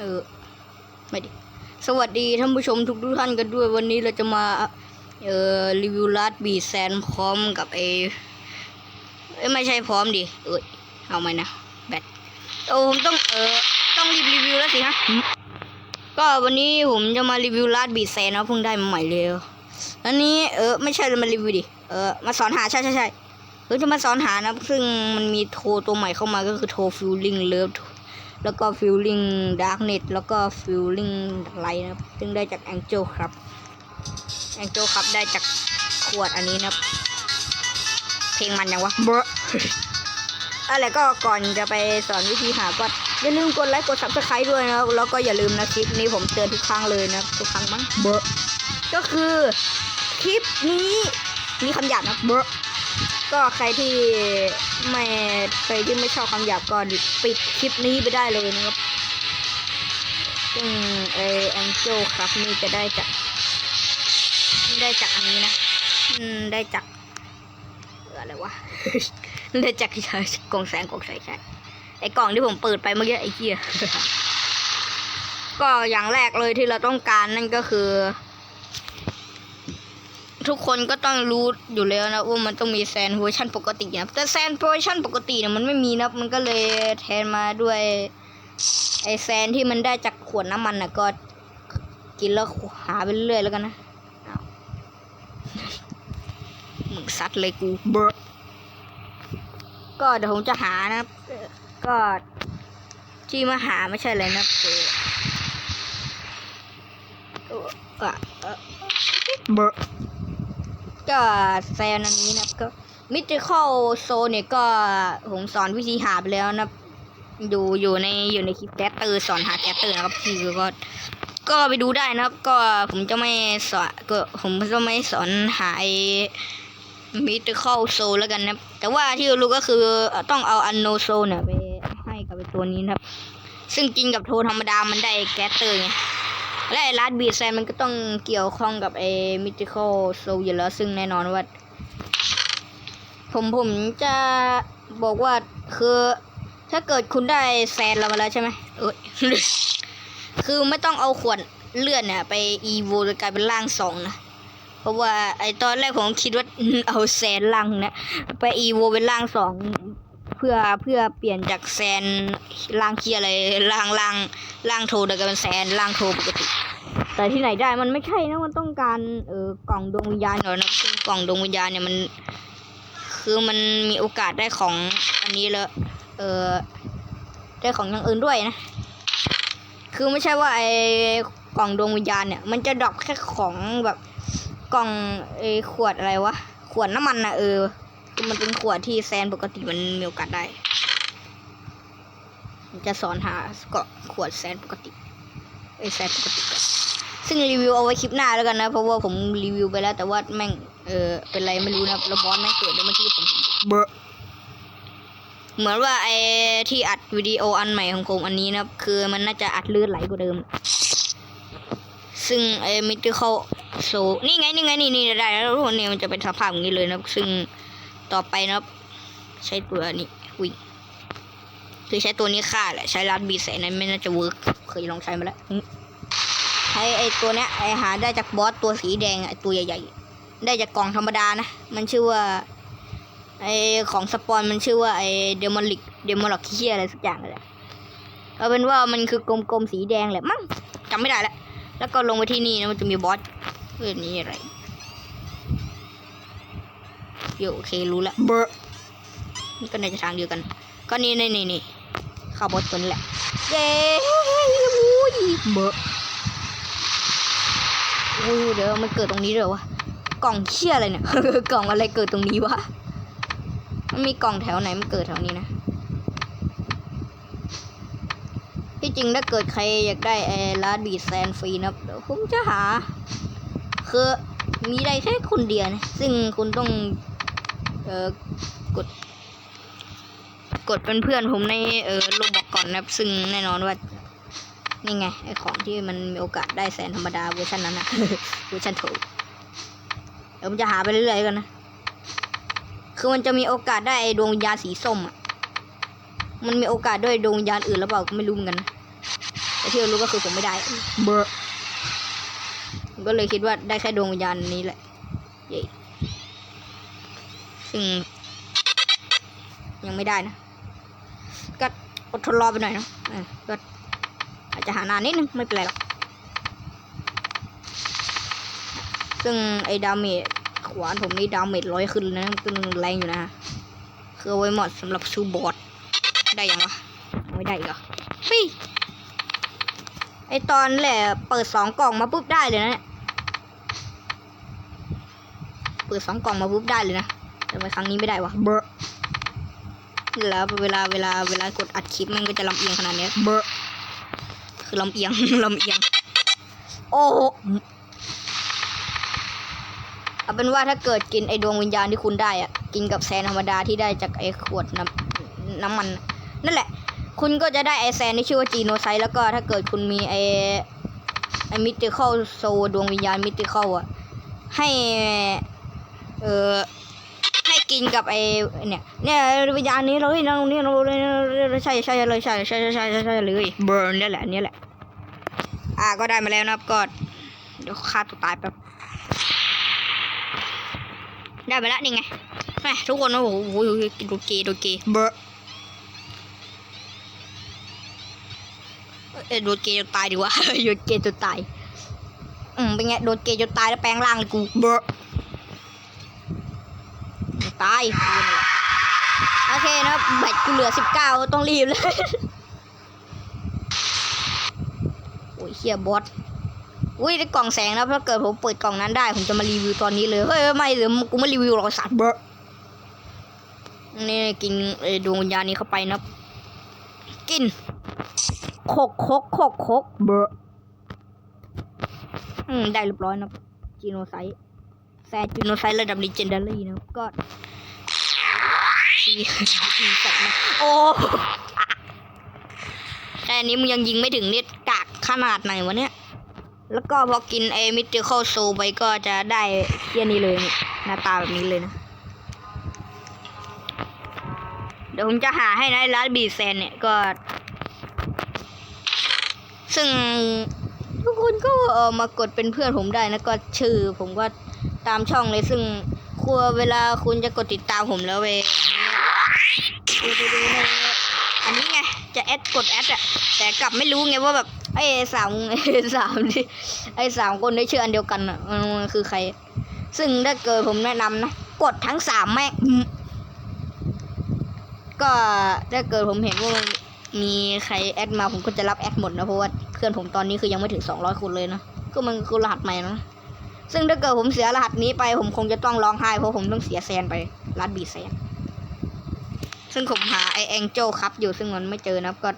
เออไม่ดิสวัสดีท่านผู้ชมทุกท่านกันด้วยวันนี้เราจะมา เอ่อรีวิวลาดบีแซนพร้อมกับเออไม่ใช่พร้อมดิเอ้ยเอาไหมนะแบตโอ้ผมต้องเออต้องรีบรีวิวแล้วสิฮะก็วันนี้ผมจะมารีวิวลาดบีแซนนะเพิ่งได้มาใหม่เลยอันนี้เออไม่ใช่มารีวิวดิเออมาสอนหาใช่ใช่ใช่เออจะมาสอนหานะซึ่งมันมีโทรตัวใหม่เข้ามาก็คือโทรฟิลลิ่งเลิฟ แล้วก็ฟิลลิ่งดาร์กเน็ตแล้วก็ฟิลลิ่งไลท์นะครับ ซึ่งได้จากแองเจลครับแองเจลครับได้จากขวดอันนี้นะครับ เพลงมันยังวะเบออะไรก็ก่อนจะไปสอนวิธีหาก็อย่าลืมกดไลค์กดซับสไครต์ด้วยนะครับแล้วก็อย่าลืมนะคลิปนี้ผมเตือนทุกครั้งเลยนะครับทุกครั้งมั้งเบอก็คือคลิปนี้มีคำหยาบนะเบอ ก็ใครที่ไม่ใครที่ไม่ชอบคำหยาบก็ปิดคลิปนี้ไปได้เลยนะครับซึ่งไอแองเจลครับนี่จะได้จากได้จากอันนี้นะอืมได้จากอะไรวะได้จากกล่องแสงกล่องแสงใช่ไอกล่องที่ผมเปิดไปเมื่อกี้ไอ้เหี้ยก็อย่างแรกเลยที่เราต้องการนั่นก็คือ ทุกคนก็ต้องรู้อยู่แล้วนะว่ามันต้องมีแซนเวอร์ชันปกตินะแต่แซนเวอร์ชันปกติเนี่ยมันไม่มีนะมันก็เลยแทนมาด้วยไอแซนที่มันได้จากขวดน้ำมันนะก็กินแล้วหาไปเรื่อยแล้วกันนะมึงซัดเลยกูเบอก็เดี๋ยวผมจะหานะก็ที่มาหาไม่ใช่เลยนะเออเออเออเบอ ก็แซนอันนี้นะครับก็มิติเข้าโซเนี่ยก็ผมสอนวิธีหาไปแล้วนะอยู่อยู่ในอยู่ในคลิปแกตเตอร์สอนหาแกตเตอร์นะครับคือก็ก็ไปดูได้นะครับ ก็ผมจะไม่สอนก็ผมจะไม่สอนหาไอมิติเข้าโซแล้วกันนะแต่ว่าที่รู้ก็คือต้องเอาอันโนโซเนี่ยไปให้กับไอ้ตัวนี้นะครับ ซึ่งจริงกับโทรธรรมดามันได้แกตเตอร์ไง และไอ้ลัดบีแซนมันก็ต้องเกี่ยวข้องกับไอ้มิติคอลโซอยู่แล้วซึ่งแน่นอนว่า ผมผมจะบอกว่าคือถ้าเกิดคุณได้แซนเรามาแล้วใช่ไหมเอ้ยคือไม่ต้องเอาขวดเลือดเนี่ยไปอีโวจะกลายเป็นร่างสองนะ เพราะว่าไอตอนแรกผมคิดว่าเอาแซนล่างนะไปอีโวเป็นร่างสอง เพื่อเพื่อเปลี่ยนจากแซนล่างเคียอะไรล่างล่างล่างโทเดี๋ยวกลายเป็นแซนล่างโทปกติ แต่ที่ไหนได้มันไม่ใช่นะมันต้องการเออกล่องดวงวิญญาณก่อนนะซึ่งกล่องดวงวิญญาณเนี่ยมัน คือมันมีโอกาสได้ของอันนี้แล้วเออได้ของอย่างอื่นด้วยนะ คือไม่ใช่ว่าไอ้กล่องดวงวิญญาณเนี่ย มันจะดรอปแค่ของแบบกล่องไอ้ขวดอะไรวะขวดน้ำมันนะเออ คือมันเป็นขวดที่แซนปกติมันมีโอกาสได้ผมจะสอนหาก็ขวดแซนปกติไอ้แซนปกติก่อนซึ่งรีวิวเอาไว้คลิปหน้าแล้วกันนะ เพราะว่าผมรีวิวไปแล้วแต่ว่าแม่งเออเป็นไรไม่รู้นะแล้วบอสแม่งเกิดในเมื่อกี้ผมเบอเหมือนว่าไอ้ที่อัดวิดีโออันใหม่ของผมอันนี้นะครับคือมันน่าจะอัดลื่นไหลกว่าเดิม ซึ่งไอ้มิติเขาโซนี่ไงนี่ไงนี่นี่ได้แล้วทุกคนเนี่ยมันจะเป็นสภาพอย่างนี้เลยนะครับซึ่ง ต่อไปนะครับ ใช้ตัวนี้วิ่งคือใช้ตัวนี้ฆ่าแหละ ใช้ลัดบีแสนนั้นไม่น่าจะเวิร์กเคยลองใช้มาแล้วอืมใช้ไอตัวเนี้ยไอหาได้จากบอสตัวสีแดงไอตัวใหญ่ๆ ได้จากกล่องธรรมดานะ มันชื่อว่าไอของสปอนมันชื่อว่าไอเดมอลิกเดมอลิกเคียอะไรสักอย่างเลยเอาเป็นว่ามันคือกลมๆสีแดงแหละมั้งจำไม่ได้แล้วแล้วก็ลงไปที่นี่นะมันจะมีบอสเพื่อนนี้อะไร โยโอเครู้แล้วเบอร์นี่ก็น่าจะทางเดียวกัน ก็นี่นี่นี่นี่เข้าบอสตัวนี้แหละ เย้อุ้ยเบอร์อุ้ยเดี๋ยวมันเกิดตรงนี้เลยวะกล่องเชี่ยอะไรเนี่ย กล่องอะไรเกิดตรงนี้วะ มันมีกล่องแถวไหนมันเกิดแถวนี้นะ ที่จริงถ้าเกิดใครอยากได้ไอ้ลาดบีแซนฟรีนะครับเดี๋ยวผมจะหา คือมีได้แค่คนเดียวนะ ซึ่งคุณต้องเอ่อกด กดเป็นเพื่อนผมในเออโลบอกก่อนนะครับ ซึ่งแน่นอนว่านี่ไงไอ้ของที่มันมีโอกาสได้แสนธรรมดาเวอร์ชันนั้นนะเวอร์ชันโถเดี๋ยวผมจะหาไปเรื่อยๆกันนะ คือมันจะมีโอกาสได้ไอ้ดวงวิญญาณสีส้มอะ มันมีโอกาสด้วยดวงวิญญาณอื่นหรือเปล่าก็ไม่รู้เหมือนกันนะแต่ที่รู้ก็คือผมไม่ได้ เบอร์ผมก็เลยคิดว่าได้แค่ดวงวิญญาณนี้แหละ เย้ ซึ่ง ยังไม่ได้นะ ก็อดทนรอไปหน่อยนะก็อาจจะหานานนิดนึง ไม่เป็นไรหรอก ซึ่งไอ้ดาเมจขวานผมนี่ดาเมจร้อยขึ้นนะมันก็แรงอยู่นะ คือเอาไว้เหมาะสำหรับซูบอดได้ยังวะไม่ได้อีกเหรอเฮ้ยไอตอนแหละเปิดสองกล่องมาปุ๊บได้เลยนะเนี่ย เปิดสองกล่องมาปุ๊บได้เลยนะ ทำไมครั้งนี้ไม่ได้วะเบอร์แล้วเวลาเวลาเวลากดอัดคลิปมันก็จะลำเอียงขนาดเนี้ยเบอร์คือลำเอียง ลำเอียง โอ้โหเอาเป็นว่าถ้าเกิดกินไอดวงวิญญาณที่คุณได้อะกินกับแซนธรรมดาที่ได้จากไอขวดน้ำน้ำมันน่ะนั่นแหละ คุณก็จะได้ไอแซนที่ชื่อว่าจีโนไซต์แล้วก็ถ้าเกิดคุณมีไอไอมิติคอลโซดวงวิญญาณมิติคอลอะให้ เออให้ กินกับไอเนี่ยเนี่ยวิญญาณนี้เลยนะนี่เราเลยใช่ใช่เลยใช่ใช่ใช่ใช่ใช่เลยเบิร์นนี่แหละอันนี่แหละ อ่าก็ได้มาแล้วนะครับก็เดี๋ยวฆ่าตัวตายแป๊บได้มาแล้วนี่ไงแหมทุกคนโอ้โหโอ้โหโดนเกย์โดนเกย์เบอร์เออโดนเกย์จนตายดีกว่าโดนเกย์จนตาย อืมเป็นไงโดนเกย์จนตายแล้วแปลงร่างเลยกูเบอร์ ตายโอเคนะแบตกูเหลือสิบเก้าต้องรีบเลย โอ้ยเฮียบอสอุ้ยได้กล่องแสงแล้วถ้าเกิดผมเปิดกล่องนั้นได้ ผมจะมารีวิวตอนนี้เลย เฮ้ย ไม่เดี๋ยวกูไม่รีวิวหรอกสัตว์เบอร์นี่กินดวงวิญญาณนี้เข้าไปนะ กินโคกโคกโคกโคกเบอร์อืมได้เรียบร้อยนะจีโนไซต์แซจีโนไซต์ระดับลีเจนดารี่นะก็ สี่สี่สัตว์นะโอ้แค่นี้มึงยังยิงไม่ถึงเนี่ยกากขนาดไหนวะเนี่ย แล้วก็พอกินไอ้มิติคอลโซไปก็จะได้เยี่ยนี้เลยนี่หน้าตาแบบนี้เลยนะเดี๋ยวผมจะหาให้นะร้านบีแซนเนี่ยก็ ซึ่งทุกคนก็เออมากดเป็นเพื่อนผมได้นะก็ชื่อ ผมก็ตามช่องเลยซึ่งครัวเวลาคุณจะกดติดตามผมแล้วเว้ ดูดูดูในอันนี้ไง จะแอดกดแอดอะแต่กลับไม่รู้ไงว่าแบบไอ้สามไอ้สามที่ไอ้สามคนได้เชื่ออันเดียวกันอะมันคือใคร ซึ่งถ้าเกิดผมแนะนำนะ กดทั้งสามแม่ก็ถ้าเกิดผมเห็นว่ามีใครแอดมาผมก็จะรับแอดหมดนะเพราะว่าเพื่อนผมตอนนี้คือยังไม่ถึงสองร้อยคนเลยนะ ก็มันคือรหัสใหม่นะ ซึ่งถ้าเกิดผมเสียรหัสนี้ไปผมคงจะต้องร้องไห้เพราะผมต้องเสียแซนไปรัดบีแซน ซึ่งผมหาไอแองเจลครับอยู่ซึ่งมันไม่เจอนะครับก็